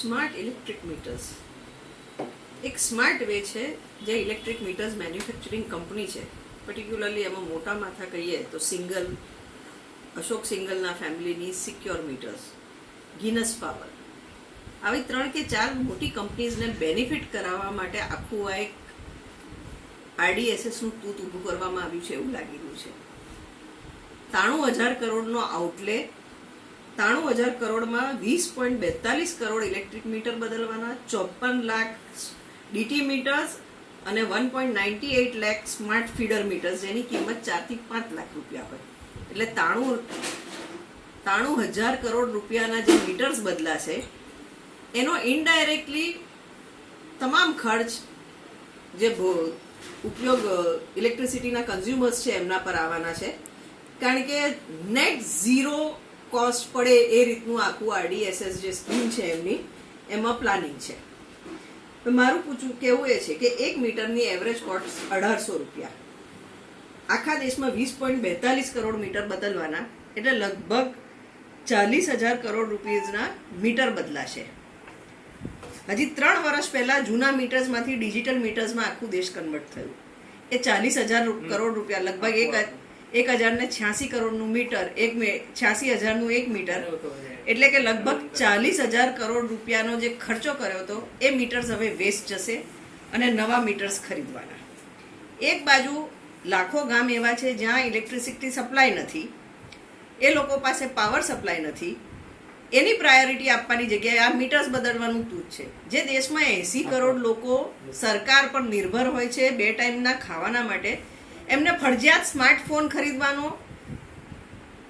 Smart electric meters એક smart way છે જે ઇલેક્ટ્રિક મીટર્સ મેન્યુફેક્ચરિંગ કંપની છે. પર્ટિક્યુલરલી એમાં મોટા માથા કહીએ તો સિંગલ અશોક સિંગલના ફેમિલીની સિક્યોર મીટર્સ ગિનસ પાવર આવી ત્રણ કે ચાર મોટી કંપનીઝને બેનિફિટ કરાવવા માટે આખું આ એક આરડીએસએસનું તૂત ઊભું કરવામાં આવ્યું છે એવું લાગી રહ્યું છે. ત્રાણું હજાર કરોડનો આઉટલે ત્રાણું હજાર કરોડમાં વીસ પોઈન્ટ બેતાલીસ કરોડ ઇલેક્ટ્રિક મીટર બદલવાના ચોપન લાખ ડીટી મીટર્સ અને one point ninety eight lakh smart feeder meters, જેની કિંમત ચારથી પાંચ લાખ રૂપિયા હોય. એટલે ત્રાણું ત્રાણું હજાર કરોડ રૂપિયાના જે મીટર્સ બદલાશે, એનો ઇનડાયરેક્ટલી તમામ ખર્ચ જે ઉપયોગ ઇલેક્ટ્રિસિટીના કન્ઝ્યુમર્સ છે, એમના પર આવવાના છે. કારણ કે નેટ ઝીરો કોસ્ટ પડે એ રીતનું આખું આરડીએસએસ જે સ્કીમ છે એમની એમાં પ્લાનિંગ છે. મારું પૂછવું કેવું એ છે કે એક મીટરની એવરેજ કોસ્ટ અઢારસો રૂપિયા. આખા દેશમાં વીસ પોઈન્ટ બેતાલીસ કરોડ મીટર બદલવાના એટલે લગભગ ચાલીસ હજાર કરોડ રૂપિયાના મીટર બદલાશે. હજી ત્રણ વર્ષ પહેલા જૂના મીટર્સમાંથી ડિજિટલ મીટર્સમાં આખું દેશ કન્વર્ટ થયું. એ ચાલીસ હજાર કરોડ રૂપિયા લગભગ એક એક હજાર ને છ્યાસી કરોડનું મીટર એક છ્યાસી હજારનું એક મીટર. એટલે કે લગભગ ચાલીસ હજાર કરોડ રૂપિયાનો જે ખર્ચો કર્યો હતો એ મીટર્સ હવે વેસ્ટ જશે અને નવા મીટર્સ ખરીદવાના. એક બાજુ લાખો ગામ એવા છે જ્યાં ઇલેક્ટ્રિસિટી સપ્લાય નથી એ લોકો પાસે પાવર સપ્લાય નથી એની પ્રાયોરિટી આપવાની જગ્યાએ આ મીટર્સ બદલવાનું તૂટ છે. જે દેશમાં એંસી કરોડ લોકો સરકાર પર નિર્ભર હોય છે બે ટાઈમના ખાવાના માટે એમને ફરજિયાત સ્માર્ટફોન ખરીદવાનો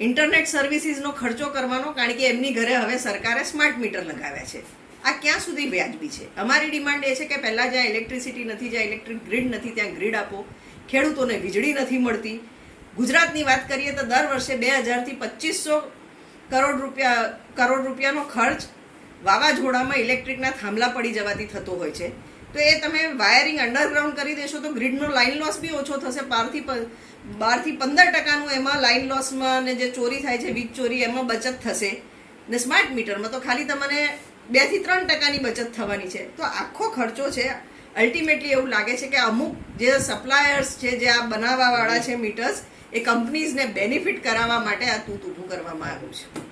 ઇન્ટરનેટ સર્વિસીસનો ખર્ચો કરવાનો, કારણ કે એમની ઘરે હવે સરકારે સ્માર્ટ મીટર લગાવ્યા છે. આ ક્યાં સુધી વ્યાજબી છે? અમારી ડિમાન્ડ એ છે કે પહેલાં જ્યાં ઇલેક્ટ્રિસિટી નથી, જ્યાં ઇલેક્ટ્રિક ગ્રીડ નથી, ત્યાં ગ્રીડ આપો. ખેડૂતોને વીજળી નથી મળતી. ગુજરાતની વાત કરીએ તો દર વર્ષે બે હજારથી પચીસો કરોડ રૂપિયા, કરોડ રૂપિયાનો ખર્ચ વાવાઝોડામાં ઇલેક્ટ્રિકના થાંભલા પડી જવાથી થતો હોય છે. તો એ તમે વાયરિંગ અંડરગ્રાઉન્ડ કરી દેશો તો ગ્રીડનો લાઇન લોસ બી ઓછો થશે. બારથી બારથી પંદર ટકાનું એમાં લાઇન લોસમાં ને જે ચોરી થાય છે, વીજ ચોરી, એમાં બચત થશે. ને સ્માર્ટ મીટરમાં તો ખાલી તમને બેથી ત્રણ ટકાની બચત થવાની છે. તો આખો ખર્ચો છે. અલ્ટિમેટલી એવું લાગે છે કે અમુક જે સપ્લાયર્સ છે, જે આ બનાવવાવાળા છે મીટર્સ એ કંપનીઝને બેનિફિટ કરાવવા માટે આ તૂત ઊભું કરવામાં આવ્યું છે.